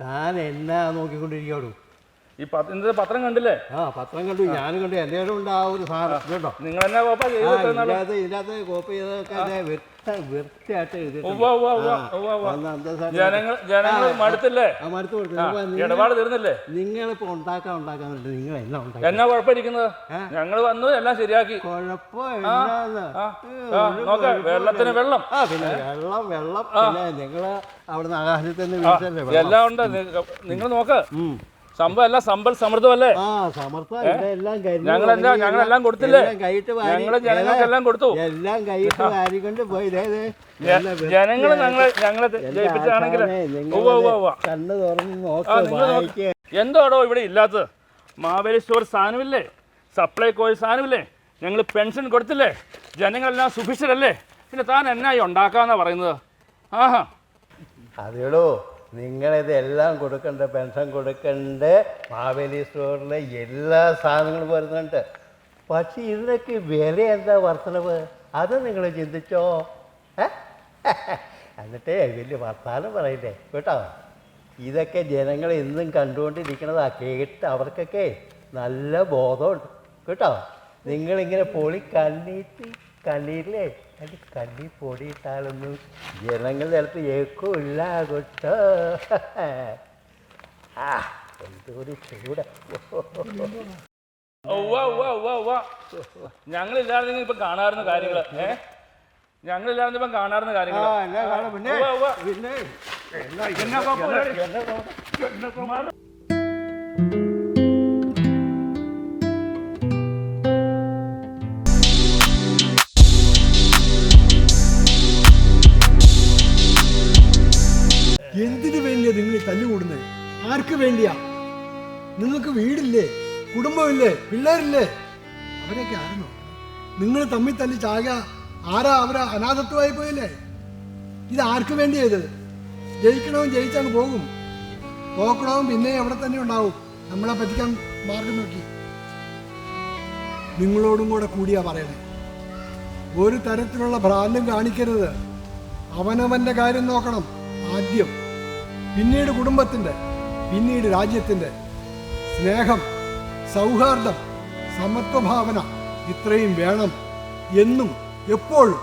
താൻ എന്നാ നോക്കിക്കൊണ്ടിരിക്കാടു ഈ പത്ര ഇന്നത്തെ പത്രം കണ്ടില്ലേ? ആ പത്രം കണ്ടു. ഞാൻ കണ്ടു. എന്റെ ഉണ്ട് ആ ഒരു സാധനം. കേട്ടോ നിങ്ങൾ തന്നെ കോപ്പ ചെയ്ത്? ഇതിനകത്ത് കോപ്പി ചെയ്തൊക്കെ ഇടപാട് തീർന്നില്ലേ? നിങ്ങളിപ്പോ ഉണ്ടാക്കാൻ ഉണ്ടാക്കാൻ നിങ്ങൾ എന്നാ ഉണ്ടാക്കി എന്നാ കുഴപ്പമിരിക്കുന്നത്. ഞങ്ങൾ വന്നു എല്ലാം ശരിയാക്കി. വെള്ളത്തിന് വെള്ളം. പിന്നെ വെള്ളം വെള്ളം. നിങ്ങൾ അവിടുന്ന് ആകാശത്ത് നിന്ന് വീഴ്ചല്ലേ എല്ലാം ഉണ്ട്. നിങ്ങൾ നോക്ക്. സംഭവം എല്ലാം സമ്പൽ സമൃദ്ധമല്ലേ ഞങ്ങളെല്ലാം- ഞങ്ങളെല്ലാം കൊടുത്തില്ലേ? എല്ലാം കൈയിട്ട് ജനങ്ങൾക്കെല്ലാം കൊടുത്തു. എല്ലാം കൈയിട്ട് വാരിക്കൊണ്ട് പോയി. ജനങ്ങൾ ഞങ്ങളെ ഞങ്ങളെ ജയിപ്പിച്ചാണെങ്കിൽ കണ്ണ് തുറന്ന് എന്താടോ ഇവിടെ ഇല്ലാത്തത്? മാവേലി സ്റ്റോർ സാധനമില്ലേ? സപ്ലൈ കോഴി സാധനമില്ലേ? ഞങ്ങൾ പെൻഷൻ കൊടുത്തില്ലേ? ജനങ്ങളെല്ലാം സുഭിക്ഷരല്ലേ? പിന്നെ താൻ എന്നായി ഉണ്ടാക്കാന്നാ പറയുന്നത്? ആഹാ. അതേടോ നിങ്ങളിത് എല്ലാം കൊടുക്കണ്ട പെൻഷൻ കൊടുക്കണ്ട മാവേലി സ്റ്റോറിലെ എല്ലാ സാധനങ്ങളും വരുന്നുണ്ട്. പക്ഷെ ഇതിനൊക്കെ വില എന്താ വർധനവ്? അത് നിങ്ങൾ ചിന്തിച്ചോ? എന്നിട്ടേ വലിയ വർത്താനം പറയില്ലേ? കേട്ടോ? ഇതൊക്കെ ജനങ്ങൾ എന്നും കണ്ടുകൊണ്ടിരിക്കണതാ കേട്ട് അവർക്കൊക്കെ നല്ല ബോധമുണ്ട്. കേട്ടോ? നിങ്ങളിങ്ങനെ പൊളി കണ്ണീട്ട് കണ്ണീരില്ലേ അത് കളി പൊടിയിട്ടാലൊന്നും ജനങ്ങൾ ചിലപ്പോൾ ഏക്കില്ല കൊട്ടോ ആ എന്തൊരു ചൂട. ഞങ്ങളില്ലായിരുന്നെങ്കിൽ ഇപ്പൊ കാണാറുന്ന കാര്യങ്ങൾ ഏ? ഞങ്ങളില്ലാതെ ഇപ്പം കാണാറുന്ന കാര്യങ്ങൾ പിന്നെ. പിന്നെ. തല്ലുകൂടുന്നത് ആർക്ക് വേണ്ടിയാ? നിങ്ങൾക്ക് വീടില്ലേ? കുടുംബമില്ലേ? പിള്ളേരില്ലേ? അവരൊക്കെ ആയിരുന്നു നിങ്ങൾ തമ്മിൽ തല്ലി ചാക ആരാ അവരാ അനാഥത്വമായി പോയില്ലേ? ഇത് ആർക്ക് വേണ്ടി ഇത്? ജയിക്കണവും ജയിച്ചങ്ങ് പോകും. പോക്കണവും പിന്നെ അവിടെ തന്നെ ഉണ്ടാവും. നമ്മളെ പറ്റിക്കാൻ മാർഗം നോക്കി. നിങ്ങളോടും കൂടെ കൂടിയാ പറയണേ. ഒരു തരത്തിലുള്ള ഭ്രാന്തം കാണിക്കരുത്. അവനവന്റെ കാര്യം നോക്കണം ആദ്യം. പിന്നീട് കുടുംബത്തിന്റെ പിന്നീട് രാജ്യത്തിന്റെ. സ്നേഹം സൗഹാർദ്ദം സമത്വഭാവന ഇത്രയും വേണം എന്നും എപ്പോഴും.